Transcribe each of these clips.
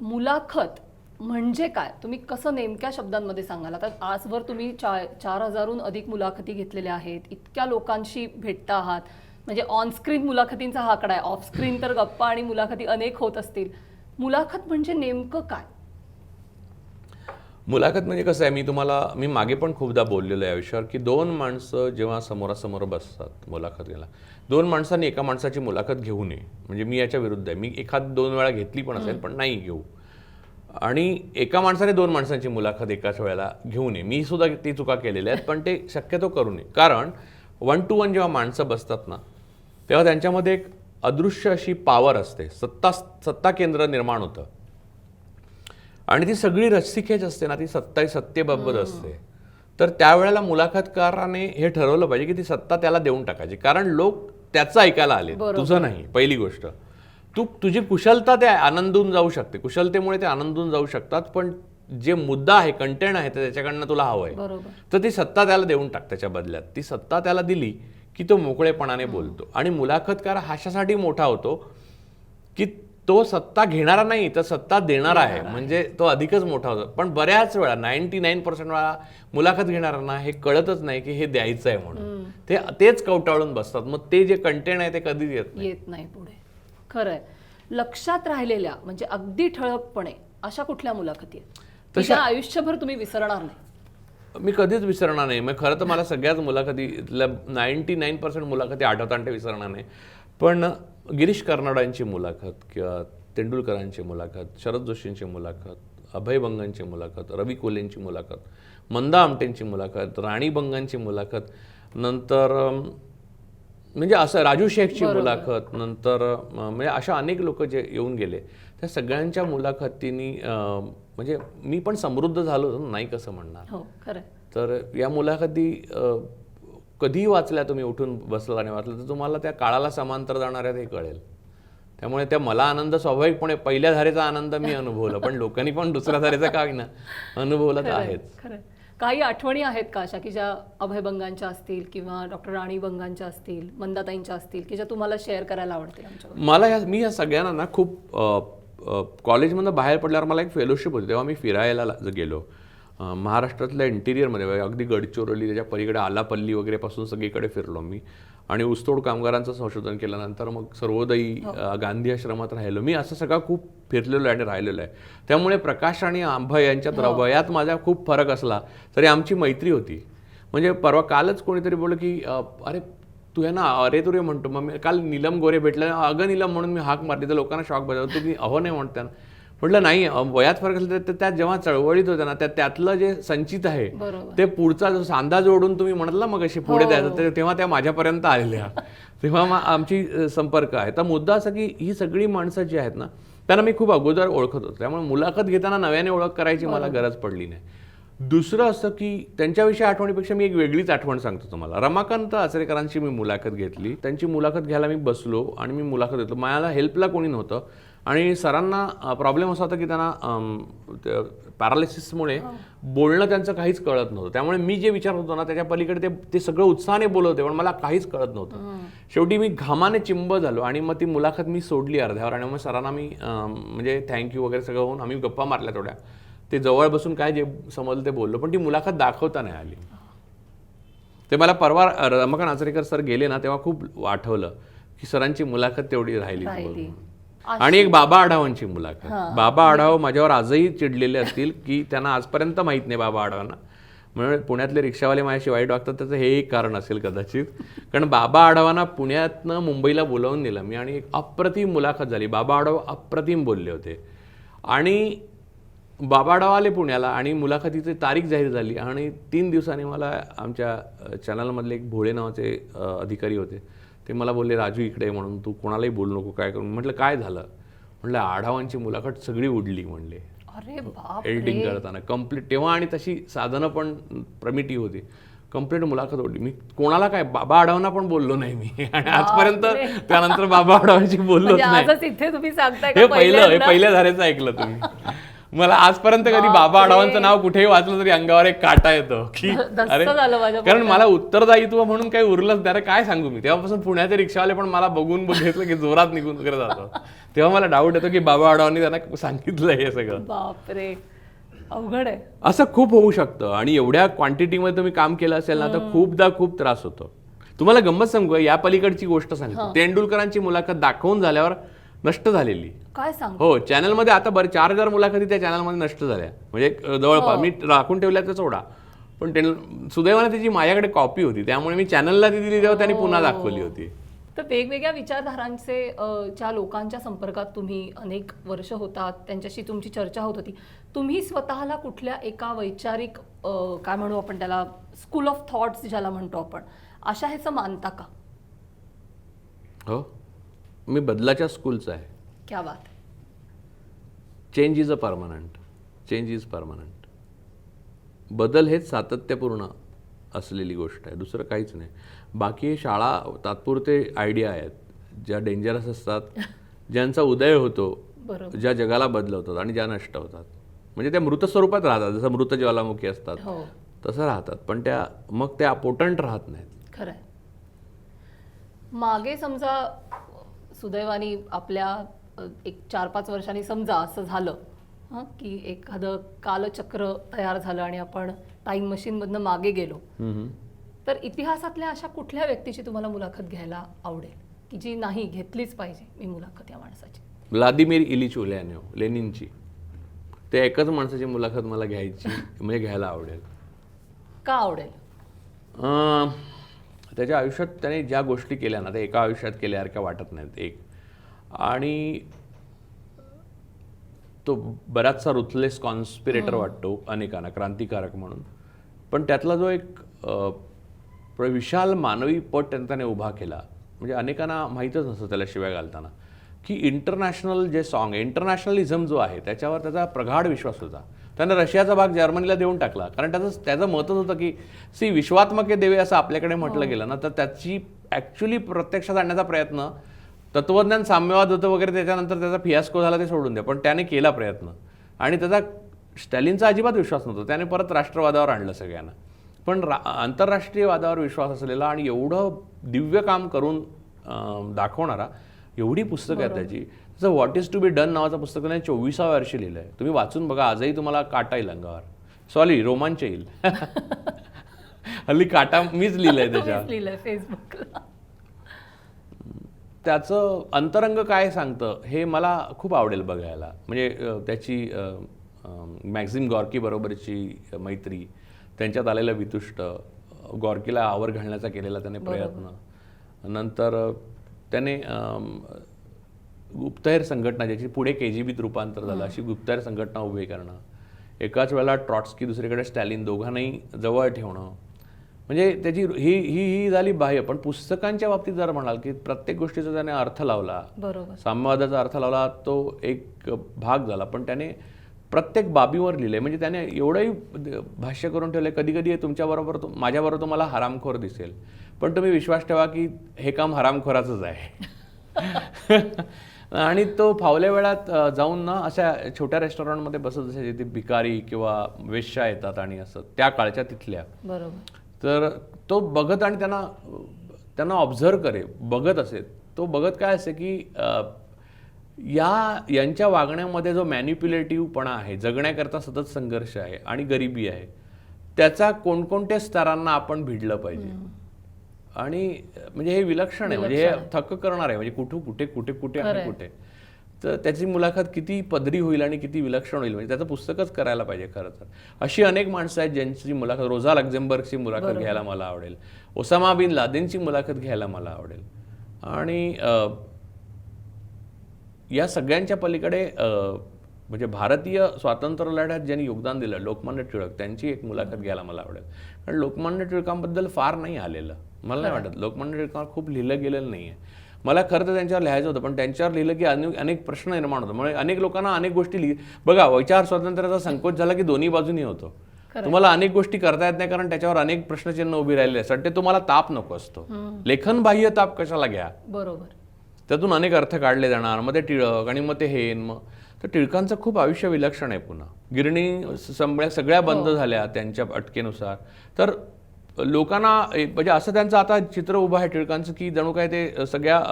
मुलाखत म्हणजे काय? तुम्ही कसं नेमक्या शब्दांमध्ये सांगाल? आता आजवर तुम्ही चा चार हजारहून अधिक मुलाखती घेतलेल्या आहेत. इतक्या लोकांशी भेटता आहात. म्हणजे ऑन स्क्रीन मुलाखतींचा हा आकडा आहे. ऑफ स्क्रीन तर गप्पा आणि मुलाखती अनेक होत असतील. मुलाखत म्हणजे नेमकं काय? मुलाखत म्हणजे कसं आहे मी तुम्हाला मी मागे पण खूपदा बोललेलो आहे या विषयावर की दोन माणसं जेव्हा समोरासमोर बसतात मुलाखत घ्यायला दोन माणसांनी एका माणसाची मुलाखत घेऊ नये. म्हणजे मी याच्या विरुद्ध आहे. मी एखाद दोन वेळा घेतली पण असेल पण नाही घेऊ. आणि एका माणसाने दोन माणसांची मुलाखत एकाच वेळेला घेऊ नये. मी सुद्धा ती चुका केलेल्या आहेत पण ते शक्यतो करू नये. कारण वन टू वन जेव्हा माणसं बसतात ना तेव्हा त्यांच्यामध्ये एक अदृश्य अशी पॉवर असते. सत्ता सत्ता केंद्र निर्माण होतं. आणि ती सगळी रस्सीखेच असते ना ती सत्ता सत्तेबाबत असते. तर त्यावेळेला मुलाखतकाराने हे ठरवलं पाहिजे की ती सत्ता त्याला देऊन टाकायची. कारण लोक त्याचं ऐकायला आले. तुझं नाही. पहिली गोष्ट. तू तुझी कुशलता ते आनंदून जाऊ शकते. कुशलतेमुळे ते आनंदून जाऊ शकतात पण जे मुद्दा आहे कंटेंट आहे ते त्याच्याकडनं तुला हवं आहे तर ती सत्ता त्याला देऊन टाक त्याच्या बदल्यात. ती सत्ता त्याला दिली की तो मोकळेपणाने बोलतो. आणि मुलाखतकार हाशासाठी मोठा होतो की तो सत्ता घेणारा नाही तर सत्ता देणारा आहे. म्हणजे तो अधिकच मोठा होतो. पण बऱ्याच वेळा नाईन्टी नाईन पर्सेंट वेळा मुलाखत घेणाऱ्यांना हे कळतच नाही की हे द्यायचं आहे म्हणून. ते तेच कवटाळून बसतात. मग ते जे कंटेंट आहे ते कधीच येत नाही. येत नाही पुढे. खरंय. लक्षात राहिलेल्या म्हणजे अगदी ठळकपणे अशा कुठल्या मुलाखती आहेत? ज्या आयुष्यभर तुम्ही विसरणार नाही. मी कधीच विसरणार नाही. मग खरं तर मला सगळ्याच मुलाखतीतल्या नाईन्टी नाईन पर्सेंट मुलाखती आठवतात आणि ते विसरणार नाही. पण गिरीश कर्नाडांची मुलाखत किंवा तेंडुलकरांची मुलाखत शरद जोशींची मुलाखत अभय बंगांची मुलाखत रवी कोलेंची मुलाखत मंदा आमटेंची मुलाखत राणी बंगांची मुलाखत नंतर म्हणजे असं राजू शेखची मुलाखत नंतर म्हणजे अशा अनेक लोक जे येऊन गेले. त्या सगळ्यांच्या मुलाखतींनी म्हणजे मी पण समृद्ध झालो नाही कसं म्हणणार. हो खरंय तर या मुलाखती कधीही वाचल्या तुम्ही उठून बसला आणि वाचलं तर तुम्हाला त्या काळाला समांतर जाणाऱ्या हे कळेल. त्यामुळे त्या मला आनंद स्वाभाविकपणे पहिल्या धारेचा आनंद मी अनुभवला पण लोकांनी पण दुसऱ्या धारेचा का ना अनुभवला तर आहेच काही आठवणी आहेत का अशा की ज्या अभय बंगांच्या असतील किंवा डॉक्टर राणी बंगांच्या असतील मंदाताईंच्या असतील की ज्या तुम्हाला शेअर करायला आवडतील मला ह्या मी ह्या सगळ्यांना ना खूप कॉलेजमधनं बाहेर पडल्यावर मला एक फेलोशिप होती तेव्हा मी फिरायला गेलो. महाराष्ट्रातल्या इंटिरियरमध्ये अगदी गडचिरोली त्याच्या पलीकडे आलापल्ली वगैरेपासून सगळीकडे फिरलो मी. आणि ऊसतोड कामगारांचं संशोधन केल्यानंतर मग सर्वोदयी अ, गांधी आश्रमात राहिलो. मी असं सगळं खूप फिरलेलो आहे आणि राहिलेलो आहे. त्यामुळे प्रकाश आणि आंबा यांच्यात वयात माझा खूप फरक असला तरी आमची मैत्री होती. म्हणजे परवा कालच कोणीतरी बोललं की अरे तू आहे ना अरे तुरे म्हणतो. मग मी काल नीलम गोरे भेटले. अगं नीलम म्हणून मी हाक मारली. तर लोकांना शॉक बजावतो तुम्ही अहो नाही म्हणता म्हटलं नाही वयात फरक असला तर त्या जेव्हा चळवळीत होत्या ना त्या त्यातलं जे संचित आहे ते पुढचा जो सांधा जोडून तुम्ही म्हणाल मग अशी पुढे द्यायचं. ते- तेव्हा त्या माझ्यापर्यंत आलेल्या. तेव्हा आमची संपर्क आहे. तर मुद्दा असा की ही सगळी माणसं जी आहेत ना त्यांना मी खूप अगोदर ओळखत होतो. त्यामुळे मुलाखत घेताना नव्याने ओळख करायची मला गरज पडली नाही. दुसरं असं की त्यांच्याविषयी आठवणीपेक्षा मी एक वेगळीच आठवण सांगतो तुम्हाला. रमाकांत आचरेकरांची मी मुलाखत घेतली. त्यांची मुलाखत घ्यायला मी बसलो आणि मी मुलाखत घेतलो. मला हेल्पला कोणी नव्हतं. आणि सरांना प्रॉब्लेम असा होता की त्यांना पॅरालिसिसमुळे बोलणं त्यांचं काहीच कळत नव्हतं. त्यामुळे मी जे विचार होतो ना त्याच्या पलीकडे ते ते सगळं उत्साहाने बोलत होते पण मला काहीच कळत नव्हतं. शेवटी मी घामाने चिंब झालो आणि मग ती मुलाखत मी सोडली अर्ध्यावर आणि मग सरांना मी म्हणजे थँक्यू वगैरे सगळं होऊन आम्ही गप्पा मारल्या थोड्या ते जवळ बसून काय जे समजलं ते बोललो पण ती मुलाखत दाखवता नाही आली. ते मला परवा रमाकांत आचरेकर सर गेले ना तेव्हा खूप आठवलं की सरांची मुलाखत तेवढी राहिली राहिली. आणि एक बाबा आढावांची मुलाखत. बाबा आढाव माझ्यावर आजही चिडलेले असतील की त्यांना आजपर्यंत माहीत नाही बाबा आढावांना. म्हणून पुण्यातले रिक्षावाले माझ्याशी वाईट वागतात त्याचं हे एक कारण असेल कदाचित. कारण बाबा आढावांना पुण्यातनं मुंबईला बोलावून दिलं मी आणि एक अप्रतिम मुलाखत झाली. बाबा आढाव अप्रतिम बोलले होते. आणि बाबा आढाव आले पुण्याला आणि मुलाखतीची तारीख जाहीर झाली आणि तीन दिवसांनी मला आमच्या चॅनलमधले एक भोळे नावाचे अधिकारी होते. ते मला बोलले राजू इकडे म्हणून तू कोणालाही बोलू नको काय करून म्हटलं काय झालं? म्हटलं आढावांची मुलाखत सगळी उडली म्हणले. अरे बाप एडिटिंग करताना. कंप्लीट तेव्हा आणि तशी साधनं पण प्रमिटिव्ह होती. कंप्लीट मुलाखत ओढली मी कोणाला काय बाबा आढावना पण बोललो नाही मी. आणि आजपर्यंत त्यानंतर बाबा आढावांशी बोललोच म्हणजे नाही. हे पहिलं हे? पहिल्या धारेचं ऐकलं तुम्ही. मला आजपर्यंत कधी बाबा आढावांचं नाव कुठेही वाचलं तरी अंगावर एक काटा येतो. की अरे कारण मला उत्तरदायित्व म्हणून काही उरलंच अरे काय सांगू मी? तेव्हापासून पुण्याचे रिक्षावाले पण मला बघून बघितलं की जोरात निघून वगैरे जातो. तेव्हा मला डाऊट येतो की बाबा आढावांनी त्यांना सांगितलं हे सगळं. बापरे. अवघड आहे. असं खूप होऊ शकतं. आणि एवढ्या क्वांटिटीमध्ये तुम्ही काम केलं असेल ना तर खूपदा खूप त्रास होतो. तुम्हाला गंमत सांगू? या पलीकडची गोष्ट सांगतो. तेंडुलकरांची मुलाखत दाखवून झाल्यावर नष्ट झालेली. काय सांग? हो चॅनलमध्ये आता बरं चार हजार मुलाखती त्या चॅनलमध्ये नष्ट झाल्या. म्हणजे जवळपास. मी राखून ठेवल्या तर सोडा. पण सुदैवाने त्याची माझ्याकडे कॉपी होती. त्यामुळे मी चॅनलला ती दिली तेव्हा त्यांनी पुन्हा दाखवली होती. तर वेगवेगळ्या विचारधारांचे ज्या लोकांच्या संपर्कात तुम्ही अनेक वर्ष होतात. त्यांच्याशी तुमची चर्चा होत होती. तुम्ही स्वतःला कुठल्या एका वैचारिक काय म्हणू आपण त्याला स्कूल ऑफ थॉट्स ज्याला म्हणतो आपण अशा ह्याचं मानता का? हो. मी बदलाच्या स्कूलचा आहे. क्या बात. Change is a permanent change is permanent बदल हेच सातत्यपूर्ण असलेली गोष्ट आहे. दुसरं काहीच नाही. बाकी शाळा तात्पुरते आयडिया आहेत. ज्या डेंजरस असतात ज्यांचा उदय होतो ज्या जगाला बदलवतात आणि ज्या नष्ट होतात. म्हणजे त्या मृत स्वरूपात राहतात. जसं मृत ज्वालामुखी असतात हो. तसं राहतात. पण त्या मग त्या पोटंट राहत नाहीत. खरंय. मागे समजा सुदैवाने आपल्या एक चार पाच वर्षांनी समजा असं झालं हं, की एखादं कालचक्र तयार झालं आणि आपण टाईम मशीनमधनं मागे गेलो. तर इतिहासातल्या अशा कुठल्या व्यक्तीची तुम्हाला मुलाखत घ्यायला आवडेल? की जी नाही घेतलीच पाहिजे मी मुलाखत या माणसाची? व्लादिमीर इलिच उल्यानो लेनिनची. ते एकच माणसाची मुलाखत मला घ्यायची म्हणजे घ्यायला आवडेल. का आवडेल? त्याच्या आयुष्यात त्याने ज्या गोष्टी केल्या ना त्या एका आयुष्यात केल्यासारख्या वाटत नाहीत एक. आणि तो बराचसा रुथलेस कॉन्स्पिरेटर वाटतो अनेकांना क्रांतिकारक म्हणून. पण त्यातला जो एक विशाल मानवी पट त्याने त्याने उभा केला म्हणजे अनेकांना माहीतच नसतं त्याला शिवाय घालताना की इंटरनॅशनल जे सॉन्ग आहे इंटरनॅशनलिझम जो आहे त्याच्यावर त्याचा प्रगाढ विश्वास होता. त्यानं रशियाचा भाग जर्मनीला देऊन टाकला. कारण त्याचं त्याचं मतच होतं की सी विश्वात्मके देवे असं आपल्याकडे म्हटलं गेलं ना तर त्याची ॲक्च्युली प्रत्यक्षात आणण्याचा प्रयत्न तत्वज्ञान साम्यवाद होतं वगैरे त्याच्यानंतर त्याचा फियास्को झाला ते सोडून द्या. पण त्याने केला प्रयत्न. आणि त्याचा स्टॅलिनचा अजिबात विश्वास नव्हता. त्याने परत राष्ट्रवादावर आणलं सगळ्यांना. पण रा आंतरराष्ट्रीय वादावर विश्वास असलेला आणि एवढं दिव्य काम करून दाखवणारा एवढी पुस्तकं आहेत त्याची. जसं what is to be done नावाचं पुस्तक त्याने चोवीसाव्या वर्षी लिहिलं आहे तुम्ही वाचून बघा आजही तुम्हाला काटा येईल अंगावर. सॉरी रोमांच येईल. हल्ली काटा मीच त्याच्यावर. मीच लिहिलंय फेसबुकला त्याचं अंतरंग काय सांगतं हे मला खूप आवडेल बघायला. म्हणजे त्याची मॅक्झिम गॉर्की बरोबरची मैत्री त्यांच्यात आलेलं वितुष्ट गॉर्कीला आवर घालण्याचा केलेला त्याने प्रयत्न. नंतर त्याने गुप्तहेर संघटना ज्याची पुढे के जी बीत रूपांतर झालं अशी गुप्तहेर संघटना उभी करणं. एकाच वेळेला ट्रॉट्स्की दुसरीकडे स्टॅलिन दोघांनाही जवळ ठेवणं. म्हणजे त्याची ही ही ही झाली बाह्य पण पुस्तकांच्या बाबतीत जर म्हणाल की प्रत्येक गोष्टीचा त्याने अर्थ लावला. बरोबर. साम्यवादाचा अर्थ लावला तो एक भाग झाला पण त्याने प्रत्येक बाबीवर लिहिलंय. म्हणजे त्याने एवढंही भाष्य करून ठेवलंय कधी कधी तुमच्याबरोबर तो माझ्याबरोबर तुम्हाला हरामखोर दिसेल. पण तुम्ही विश्वास ठेवा की हे काम हरामखोराचंच आहे. आणि तो फावल्या वेळात जाऊन ना अशा छोट्या रेस्टॉरंटमध्ये बसत असे जिथे भिकारी किंवा वेश्या येतात आणि असं त्या काळच्या तिथल्या. बरोबर. तर तो बघत आणि त्यांना त्यांना ऑब्झर्व करे बघत असे. तो बघत काय असे की या यांच्या वागण्यामध्ये जो मॅन्युप्युलेटिव्हपणा आहे जगण्याकरता सतत संघर्ष आहे आणि गरिबी आहे त्याचा कोणकोणत्या स्तरांना आपण भिडलं पाहिजे? आणि म्हणजे हे विलक्षण आहे म्हणजे हे थक्क करणार आहे म्हणजे कुठं कुठे कुठे कुठे आणि कुठे. तर त्याची मुलाखत किती पदरी होईल आणि किती विलक्षण होईल म्हणजे त्याचं पुस्तकच करायला पाहिजे खरं तर. अशी अनेक माणसं आहेत ज्यांची मुलाखत रोझा लक्झेंबर्गची मुलाखत घ्यायला मला आवडेल. ओसामा बिन लादेनची मुलाखत घ्यायला मला आवडेल. आणि या सगळ्यांच्या पलीकडे अं, म्हणजे भारतीय स्वातंत्र्य लढ्यात ज्यांनी योगदान दिलं लोकमान्य टिळक त्यांची एक मुलाखत घ्यायला मला आवडेल. कारण लोकमान्य टिळकांबद्दल फार नाही आलेलं. मला नाही वाटत. लोकमान्य टिळकांवर खूप लिहिलं गेलेलं नाही आहे मला खरं तर त्यांच्यावर लिहायचं होतं पण त्यांच्यावर लिहिलं की अनेक अनेक प्रश्न निर्माण होतो म्हणजे अनेक लोकांना अनेक गोष्टी लिहि बघा विचार स्वातंत्र्याचा संकोच झाला की दोन्ही बाजूनी होतो. तुम्हाला अनेक गोष्टी करता येत नाही कारण त्याच्यावर अनेक प्रश्नचिन्ह उभी राहिलेले असतात. ते तुम्हाला ताप नको असतो. लेखन बाह्य ताप कशाला घ्या? बरोबर. त्यातून अनेक अर्थ काढले जाणार. मग ते टिळक आणि मग ते हेन मग तर टिळकांचं खूप आयुष्य विलक्षण आहे पुन्हा. गिरणी सगळ्या सगळ्या बंद झाल्या त्यांच्या अटकेनुसार. तर लोकांना एक- म्हणजे असं त्यांचं आता चित्र उभं आहे टिळकांचं की जणू काय ते सगळ्या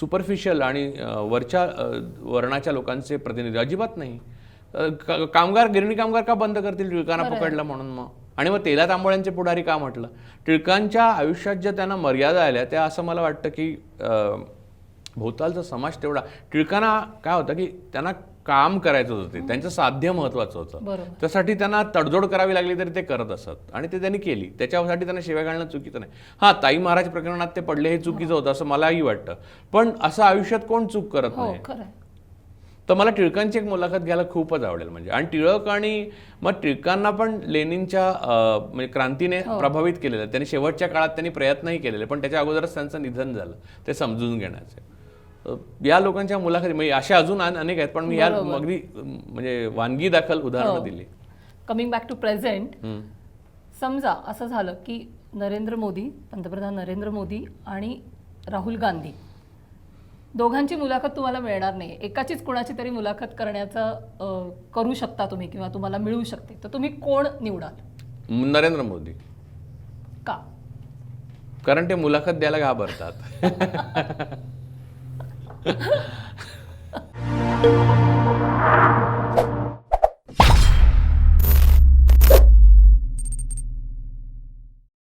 सुपरफिशियल आणि वरच्या वर्णाच्या लोकांचे प्रतिनिधी. अजिबात नाही. का- कामगार गिरणी कामगार का बंद करतील टिळकांना पकडलं म्हणून मग? आणि मग तेला तांबोळ्यांचे पुढारी का म्हटलं? टिळकांच्या आयुष्यात ज्या त्यांना मर्यादा आल्या त्या असं मला वाटतं की भोवतालचा समाज तेवढा. टिळकांना काय होतं की त्यांना काम करायचं होतं त्यांचं साध्य महत्वाचं होतं. त्यासाठी त्यांना तडजोड करावी लागली तरी ते करत असत. आणि ते त्यांनी केली. त्याच्यासाठी त्यांना शिव्या घालणं चुकीचं नाही. हा ताई महाराज प्रकरणात ते पडले हे चुकीचं होतं असं मलाही वाटतं. पण असं आयुष्यात कोण चूक करत हो नाही. तर मला टिळकांची एक मुलाखत घ्यायला खूपच आवडेल म्हणजे. आणि टिळक आणि मग टिळकांना पण लेनिनच्या म्हणजे क्रांतीने प्रभावित केलेलं. त्यांनी शेवटच्या काळात त्यांनी प्रयत्नही केलेले पण त्याच्या अगोदरच त्यांचं निधन झालं. ते समजून घेण्याचे. या लोकांच्या मुलाखती म्हणजे अशा अजून अन- अनेक आहेत पण मी या अगदी म्हणजे वानगी दाखल उदाहरणं दिली. Coming back to present. समजा असं झालं की नरेंद्र मोदी पंतप्रधान नरेंद्र मोदी आणि राहुल गांधी दोघांची मुलाखत तुम्हाला मिळणार नाही. एकाचीच कुणाची तरी मुलाखत करण्याचं करू शकता तुम्ही किंवा तुम्हाला मिळू शकते. तर तुम्ही कोण निवडाल? नरेंद्र मोदी. का? कारण ते मुलाखत द्यायला घाबरतात. 了。